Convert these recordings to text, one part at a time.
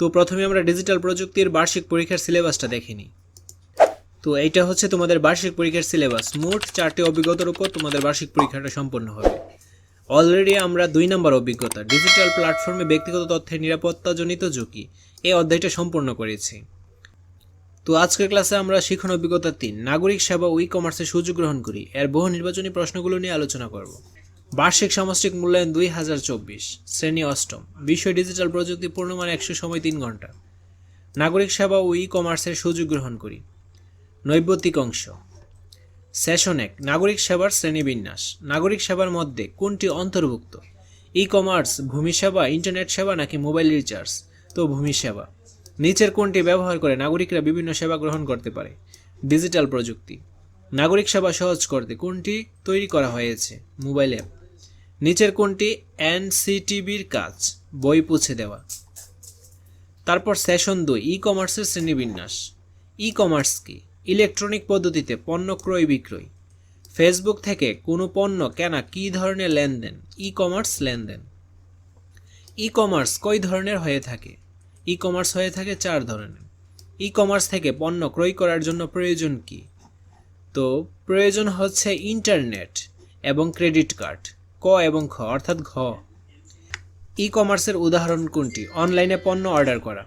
তো প্রথমে আমরা ডিজিটাল প্রযুক্তির বার্ষিক পরীক্ষার সিলেবাসটা দেখে নিই তো এইটা হচ্ছে তোমাদের বার্ষিক পরীক্ষার সিলেবাস। মোট চারটি অভিজ্ঞতার উপর তোমাদের বার্ষিক পরীক্ষাটা সম্পন্ন হবে। অলরেডি আমরা দুই নম্বর অভিজ্ঞতা, ডিজিটাল প্ল্যাটফর্মে ব্যক্তিগত তথ্যের নিরাপত্তাজনিত ঝুঁকি, এই অধ্যায়টা সম্পন্ন করেছি। তো আজকের ক্লাসে আমরা শিখন অভিজ্ঞতা তিন, নাগরিক সেবা ই কমার্সে সুযোগ গ্রহণ করি। এর বহু নির্বাচনী প্রশ্নগুলো নিয়ে আলোচনা করব। বার্ষিক সামষ্টিক মূল্যায়ন দুই হাজার চব্বিশ, শ্রেণি অষ্টম, বিষয় ডিজিটাল প্রযুক্তি পূর্ণমান একশো সময় তিন ঘণ্টা। নাগরিক সেবা ও ই কমার্সের সুযোগ গ্রহণ করি। নৈবত্তিক অংশ। সেশন এক, নাগরিক সেবার শ্রেণীবিন্যাস নাগরিক সেবার মধ্যে কোনটি অন্তর্ভুক্ত? ই কমার্স ভূমি সেবা, ইন্টারনেট সেবা নাকি মোবাইল রিচার্জ? তো ভূমি সেবা। নিচের কোনটি ব্যবহার করে নাগরিকরা বিভিন্ন সেবা গ্রহণ করতে পারে? ডিজিটাল প্রযুক্তি। নাগরিক সেবা সহজ করতে কোনটি তৈরি করা হয়েছে? Mobile app. নিচের কোনটি এনসিটিভির কাজ, বই পুছে দেওয়া। তারপর সেশন দুই ই কমার্সের শ্রেণীবিন্যাস। ই কমার্স কি? ইলেকট্রনিক পদ্ধতিতে পণ্য ক্রয় বিক্রয়। ফেসবুক থেকে কোনো পণ্য কেনা কী ধরনের লেনদেন? ই কমার্স লেনদেন। ই কমার্স কয় ধরনের হয়ে থাকে? ই কমার্স হয়ে থাকে চার ধরনের। ই কমার্স থেকে পণ্য ক্রয় করার জন্য প্রয়োজন কি? তো, প্রয়োজন হচ্ছে ইন্টারনেট এবং ক্রেডিট কার্ড। ক এবং খ অর্থাৎ ঘ। ই কমার্সের উদাহরণ কোনটি? অনলাইনে পণ্য অর্ডার করা।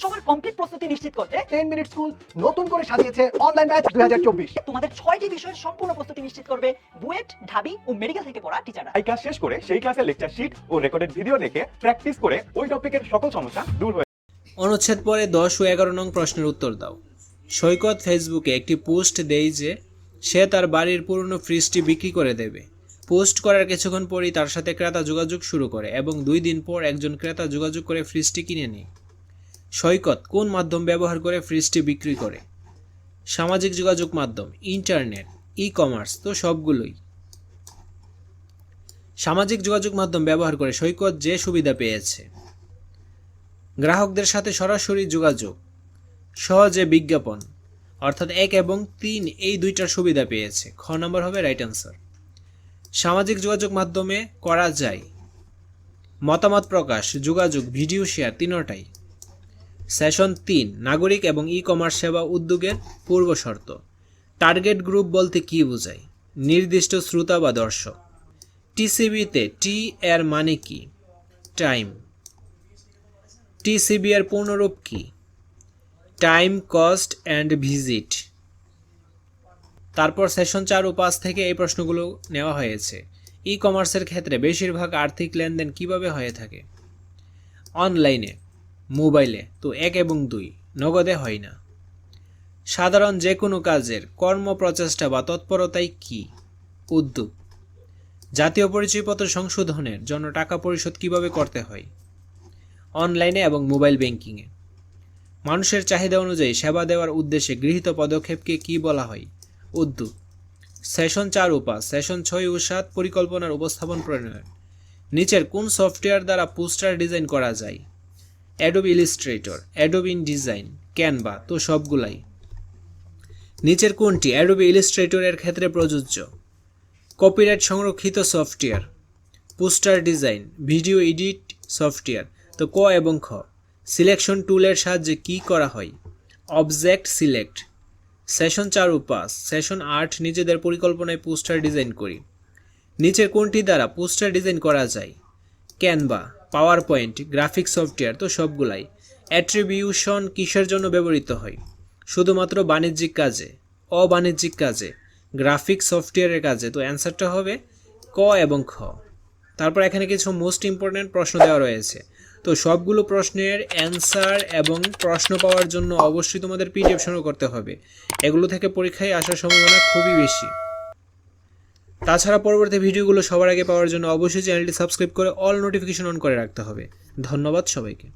সবার কমপ্লিট প্রস্তুতি নিশ্চিত করতে টেন মিনিট স্কুল নতুন করে সাজিয়েছে অনলাইন ব্যাচ দুই হাজার চব্বিশ। তোমাদের ছয়টি বিষয়ের সম্পূর্ণ প্রস্তুতি নিশ্চিত করবে বুয়েট ঢাবি ও মেডিকেল থেকে পড়া টিচাররা এই ক্লাস শেষ করে সেই ক্লাসের লেকচার শিট ও রেকর্ডেড ভিডিও দেখে প্র্যাকটিস করে ওই টপিকের সকল সমস্যা দূর হয়ে অনুচ্ছেদ পরে দশ ও এগারো নং প্রশ্নের উত্তর দাও। সৈকত ফেসবুকে একটি পোস্ট দেয় যে সে তার বাড়ির পুরনো ফ্রিজটি বিক্রি করে দেবে। পোস্ট করার কিছুক্ষণ পরই তার সাথে ক্রেতা যোগাযোগ শুরু করে এবং দুই দিন পর একজন ক্রেতা যোগাযোগ করে ফ্রিজটি কিনে নেয়। সৈকত, কোন মাধ্যম ব্যবহার করে ফ্রিজটি বিক্রি করে? সামাজিক যোগাযোগ মাধ্যম, ইন্টারনেট ই কমার্স তো সবগুলোই। সামাজিক যোগাযোগ মাধ্যম ব্যবহার করে সৈকত যে সুবিধা পেয়েছে। গ্রাহকদের সাথে সরাসরি যোগাযোগ, সহজে বিজ্ঞাপন, অর্থাৎ এক এবং তিন এই দুইটার সুবিধা পেয়েছে। খ নম্বর হবে রাইট অ্যান্সার। সামাজিক যোগাযোগ মাধ্যমে করা যায়। মতামত প্রকাশ, যোগাযোগ, ভিডিও শেয়ার তিনটাই। সেশন তিন, নাগরিক এবং ই কমার্স সেবা উদ্যোগের পূর্ব শর্ত। টার্গেট গ্রুপ বলতে কী বোঝায়? নির্দিষ্ট শ্রোতা বা দর্শক। টিসিবিতে টি এর মানে কি? টাইম। টিসিবি এর পূর্ণরূপ কি? Time, cost, and visit. তারপর সেশন চার ও পাঁচ থেকে এই প্রশ্নগুলো নেওয়া হয়েছে। ই কমার্সের ক্ষেত্রে বেশিরভাগ আর্থিক লেনদেন কীভাবে হয়ে থাকে? অনলাইনে, মোবাইলে, তো এক এবং দুই, নগদে হয় না। সাধারণ যে কোনো কাজের কর্ম প্রচেষ্টা বা তৎপরতাই কি? উদ্যোগ, জাতীয় পরিচয়পত্র সংশোধনের জন্য টাকা পরিশোধ কীভাবে করতে হয়? অনলাইনে এবং মোবাইল ব্যাংকিংয়ে, মানুষের চাহিদা অনুযায়ী সেবা দেওয়ার উদ্দেশ্যে গৃহীত পদক্ষেপকে কি বলা হয়? উদ্যোগ সেশন চার পাঁচ সেশন ছয় ও সাত পরিকল্পনার উপস্থাপন প্রণয়ন। নিচের কোন সফটওয়্যার দ্বারা পোস্টার ডিজাইন করা যায়? Adobe Illustrator Adobe InDesign Canva তো সবগুলাই। নিচের কোনটি? অ্যাডোবি ইলিস্ট্রেটরের ক্ষেত্রে প্রযোজ্য। কপিরাইট সংরক্ষিত software. Poster design video edit software. তো ক এবং খ। সিলেকশন টুলের সাহায্যে কি করা হয়? অবজেক্ট সিলেক্ট সেশন চার পাঁচ সেশন আট নিজেদের পরিকল্পনায় পোস্টার ডিজাইন করি। নিচের কোনটি দ্বারা পোস্টার ডিজাইন করা যায়? Canva PowerPoint graphic software, তো সবগুলাই। অ্যাট্রিবিউশন কিসের জন্য ব্যবহৃত হয়? শুধুমাত্র বাণিজ্যিক কাজে, অবাণিজ্যিক কাজে, গ্রাফিক সফটওয়্যারের কাজে, তো অ্যান্সারটা হবে ক এবং খ। তারপর এখানে কিছু মোস্ট ইম্পর্ট্যান্ট প্রশ্ন দেওয়া রয়েছে। তো সবগুলো প্রশ্নের অ্যান্সার এবং প্রশ্ন পাওয়ার জন্য অবশ্যই তোমাদের পিডিএফ সংগ্রহ করতে হবে। এগুলো থেকে পরীক্ষায় আসার সম্ভাবনা খুবই বেশি। তাছাড়া পরবর্তী ভিডিওগুলো সবার আগে পাওয়ার জন্য অবশ্যই চ্যানেলটি সাবস্ক্রাইব করে অল নোটিফিকেশন অন করে রাখতে হবে। ধন্যবাদ সবাইকে।